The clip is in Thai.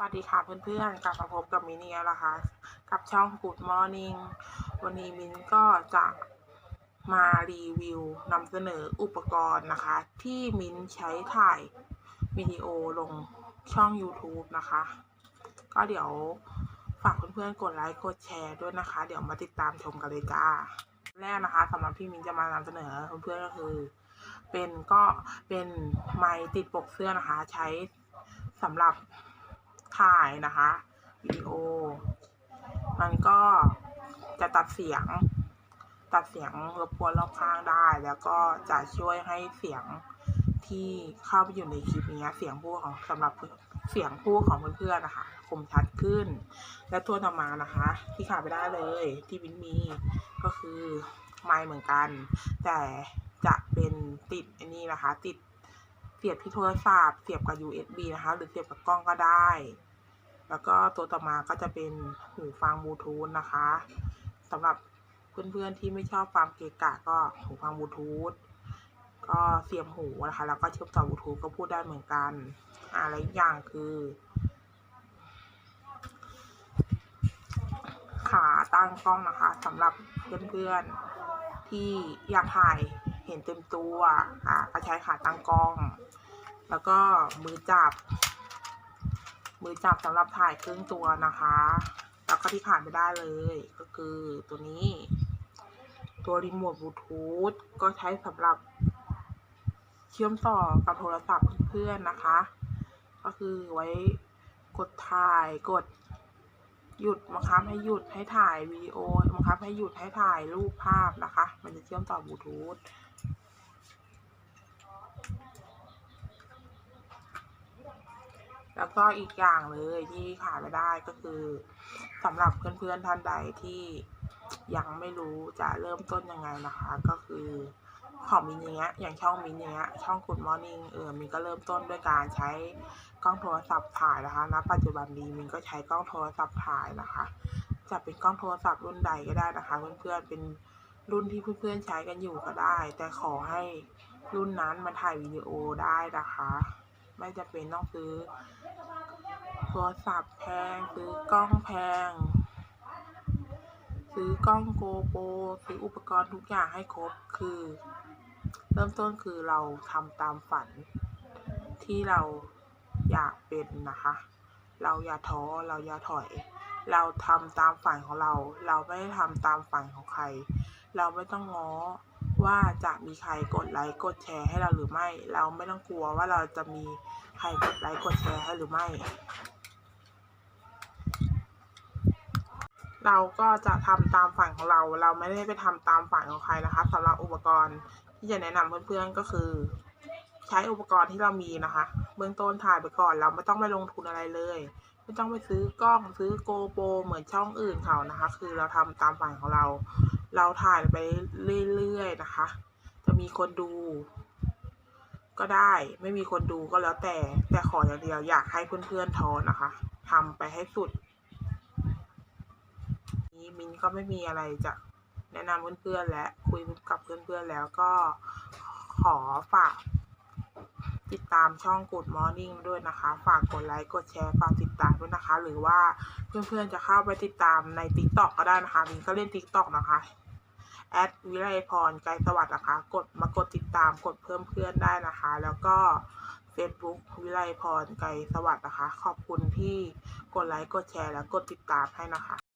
สวัสดีค่ะเพื่อนๆ กลับมาพบกับมินนี่แล้วนะคะ กับช่อง Good Morning วันนี้มินก็จะมารีวิวนำเสนออุปกรณ์นะคะ ที่มินใช้ถ่ายวิดีโอลงช่อง YouTube นะคะ ก็เดี๋ยวฝากเพื่อนๆ กดไลค์กดแชร์ด้วยนะคะ เดี๋ยวมาติดตามชมกันเลยจ้า แรกนะคะสำหรับที่มินจะมานำเสนอเพื่อนๆก็คือ เป็นก็เป็นไมค์ติดปกเสื้อนะคะ ใช้สำหรับ ถ่ายนะคะวิดีโอ มันก็จะตัดเสียง ตัดเสียงรบกวนรอบข้างได้ แล้วก็จะช่วยให้เสียงที่เข้าไปอยู่ในคลิปนี้เสียงพูดของสำหรับเสียงพูดของเพื่อนๆนะคะคมชัดขึ้น และตัวต่อมานะคะ ที่ขาดไม่ได้เลยที่วินมีก็คือไมค์เหมือนกัน แต่จะเป็นติดอันนี้นะคะ ติดเสียบที่โทรศัพท์เสียบกับ USB นะคะ หรือเสียบกับกล้องก็ได้ แล้วก็ตัวต่อมาก็จะเป็นหูฟังบลูทูธนะคะสำหรับเพื่อนๆที่ไม่ชอบฟังเกะกะก็หูฟังบลูทูธก็เสียบหูนะคะ แล้วก็เชื่อมต่อบลูทูธก็พูดได้เหมือนกันอ่าและอีกอย่างคือขาตั้งกล้องนะคะสำหรับเพื่อนๆที่อยากถ่ายเห็นเต็มตัวอ่าก็ใช้ขาตั้งกล้อง แล้วก็มือจับ มือจับสำหรับถ่ายครึ่งตัวนะคะ แล้วก็ที่ขาดไม่ได้เลยก็คือตัวนี้ ตัวรีโมทบลูทูธก็ใช้สำหรับเชื่อมต่อกับโทรศัพท์เพื่อนๆนะคะ ก็คือไว้กดถ่ายกดหยุดบังคับให้หยุดให้ถ่ายวิดีโอบังคับให้หยุดให้ถ่ายรูปภาพนะคะ มันจะเชื่อมต่อบลูทูธ แล้วก็อีกอย่างเลยที่ขาดไม่ได้ก็คือสำหรับเพื่อนๆท่านใดที่ยังไม่รู้จะเริ่มต้นยังไงนะคะ ก็คือของมินอย่างเงี้ยอย่างช่องมินอย่างเงี้ยช่อง Good Morning เออมินก็เริ่มต้นด้วยการใช้กล้องโทรศัพท์ถ่ายนะคะณปัจจุบันนี้มินก็ใช้กล้องโทรศัพท์ถ่ายนะคะ จะเป็นกล้องโทรศัพท์รุ่นใดก็ได้นะคะ เพื่อนๆเป็นรุ่นที่เพื่อนๆใช้กันอยู่ก็ได้ แต่ขอให้รุ่นนั้นมันถ่ายวิดีโอได้นะคะ ไม่จะเป็นต้องซื้อโทรศัพท์แพง ซื้อกล้องแพง ซื้อกล้องโกโปรซื้ออุปกรณ์ทุกอย่างให้ครบคือ เริ่มต้นคือเราทำตามฝัน ที่เราอยากเป็นนะคะ เราอย่าท้อเราอย่าถอย เราทำตามฝันของเรา เราไม่ได้ทำตามฝันของใคร เราไม่ต้องง้อ ว่าจะมีใครกดไลค์กดแชร์ให้เราหรือไม่ เราไม่ต้องกลัวว่าเราจะมีใครกดไลค์กดแชร์ให้หรือไม่ เราก็จะทำตามฝันของเรา เราไม่ได้ไปทำตามฝันของใครนะคะสำหรับอุปกรณ์ที่จะแนะนำเพื่อนๆก็คือ ใช้อุปกรณ์ที่เรามีนะคะ เบื้องต้นถ่ายไปก่อน เราไม่ต้องไปลงทุนอะไรเลยไม่ต้องไปซื้อกล้องซื้อโกโปรเหมือนช่องอื่นเขานะคะ คือเราทำตามฝันของเรา เราถ่ายไปเรื่อยๆนะคะ จะมีคนดู ก็ได้ ไม่มีคนดูก็แล้วแต่ แต่ขออย่างเดียวอยากให้เพื่อนๆทอนนะคะทำไปให้สุด นี้มินก็ไม่มีอะไรจะแนะนำเพื่อนๆและคุยกับเพื่อนๆแล้วก็ขอฝาก ติดตามช่อง Good Morning ด้วยนะคะ ฝากกดไลค์กดแชร์ฝากติดตามด้วยนะคะ หรือว่าเพื่อนๆจะเข้าไปติดตามใน TikTok ก็ได้นะคะมินก็เล่น TikTok นะคะแอดวิไลพรไกรสวัสดิ์นะคะ กดมากดติดตามกดเพิ่มเพื่อนได้นะคะ แล้วก็ Facebook วิไลพรไกรสวัสดิ์นะคะ ขอบคุณที่กดไลค์กดแชร์และกดติดตามให้นะคะ